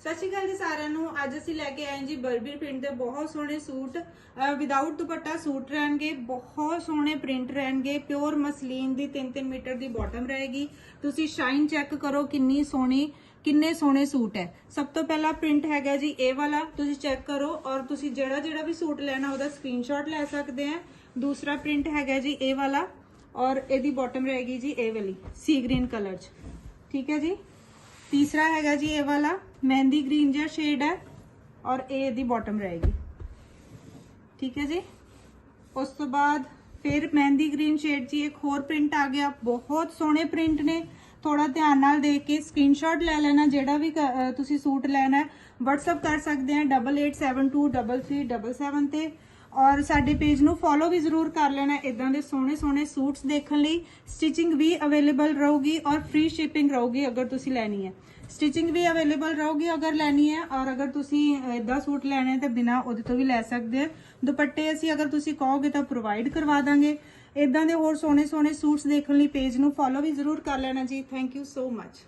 ਸਤਿ ਸ਼੍ਰੀ ਅਕਾਲ ਜੀ ਸਾਰਿਆਂ ਨੂੰ। ਅੱਜ ਅਸੀਂ ਲੈ ਕੇ ਆਏ ਜੀ ਬਰਬਰੀ ਪ੍ਰਿੰਟ ਦੇ ਬਹੁਤ ਸੋਹਣੇ ਸੂਟ। ਵਿਦਆਊਟ ਦੁਪੱਟਾ ਸੂਟ ਰਹਿਣਗੇ, ਬਹੁਤ ਸੋਹਣੇ ਪ੍ਰਿੰਟ ਰਹਿਣਗੇ ਪਿਓਰ ਮਸਲੀਨ ਦੀ 3-3 ਮੀਟਰ ਦੀ ਬਾਟਮ ਰਹੇਗੀ। ਤੁਸੀਂ ਸ਼ਾਈਨ ਚੈੱਕ ਕਰੋ ਕਿੰਨੀ ਸੋਹਣੀ, ਕਿੰਨੇ ਸੋਹਣੇ ਸੂਟ ਹੈ। ਸਭ ਤੋਂ ਪਹਿਲਾ ਪ੍ਰਿੰਟ ਹੈਗਾ ਜੀ ਇਹ ਵਾਲਾ, ਤੁਸੀਂ ਚੈੱਕ ਕਰੋ ਔਰ ਤੁਸੀਂ ਜਿਹੜਾ ਜਿਹੜਾ ਵੀ ਸੂਟ ਲੈਣਾ ਉਹਦਾ ਸਕਰੀਨਸ਼ਾਟ ਲੈ ਸਕਦੇ ਆ। ਦੂਸਰਾ ਪ੍ਰਿੰਟ ਹੈਗਾ ਜੀ ਇਹ ਵਾਲਾ ਔਰ ਇਹਦੀ ਬਾਟਮ ਰਹੇਗੀ ਜੀ ਇਹ ਵਾਲੀ ਸੀ ਗ੍ਰੀਨ ਕਲਰ 'ਚ। ਠੀਕ ਹੈ ਜੀ? ਤੀਸਰਾ ਹੈਗਾ ਜੀ ਇਹ ਵਾਲਾ, ਮਹਿੰਦੀ ਗ੍ਰੀਨ ਜਿਹਾ ਸ਼ੇਡ ਹੈ ਔਰ ਇਹ ਇਹਦੀ ਬਾਟਮ ਰਹੇਗੀ। ਠੀਕ ਹੈ ਜੀ? ਉਸ ਤੋਂ ਬਾਅਦ ਫਿਰ ਮਹਿੰਦੀ ਗ੍ਰੀਨ ਸ਼ੇਡ ਜੀ, ਇੱਕ ਹੋਰ ਪ੍ਰਿੰਟ ਆ ਗਿਆ, ਬਹੁਤ ਸੋਹਣੇ ਪ੍ਰਿੰਟ ਨੇ। ਥੋੜਾ ਧਿਆਨ ਨਾਲ ਦੇਖ ਕੇ ਸਕਰੀਨਸ਼ਾਟ ਲੈ ਲੈਣਾ, ਜਿਹੜਾ ਵੀ ਤੁਸੀਂ ਸੂਟ ਲੈਣਾ ਹੈ। WhatsApp ਕਰ ਸਕਦੇ ਆ 88723377 ਤੇ। ਔਰ ਸਾਡੇ ਪੇਜ ਨੂੰ ਫੋਲੋ ਵੀ ਜ਼ਰੂਰ ਕਰ ਲੈਣਾ ਇਦਾਂ ਦੇ ਸੋਹਣੇ ਸੋਹਣੇ ਸੂਟਸ ਦੇਖਣ ਲਈ। ਸਟਿਚਿੰਗ ਵੀ ਅਵੇਲੇਬਲ ਰਹੂਗੀ ਔਰ ਫ੍ਰੀ ਸ਼ਿਪਿੰਗ ਰਹੂਗੀ ਅਗਰ ਤੁਸੀਂ ਲੈਣੀ ਹੈ। ਸਟਿਚਿੰਗ ਵੀ ਅਵੇਲੇਬਲ ਰਹੂਗੀ ਅਗਰ ਲੈਣੀ ਹੈ ਔਰ ਅਗਰ ਤੁਸੀਂ ਇਦਾਂ ਸੂਟ ਲੈਣੇ ਤਾਂ ਬਿਨਾ ਉਹਦੇ ਤੋਂ ਵੀ ਲੈ ਸਕਦੇ ਹੋ। ਦੁਪੱਟੇ ਅਸੀਂ ਅਗਰ ਤੁਸੀਂ ਕਹੋਗੇ ਤਾਂ ਪ੍ਰੋਵਾਈਡ ਕਰਵਾ ਦਾਂਗੇ। ਇਦਾਂ ਦੇ ਹੋਰ ਸੋਹਣੇ ਸੋਹਣੇ ਸੂਟਸ ਦੇਖਣ ਲਈ ਪੇਜ ਨੂੰ ਫੋਲੋ ਵੀ ਜ਼ਰੂਰ ਕਰ ਲੈਣਾ ਜੀ। Thank you so much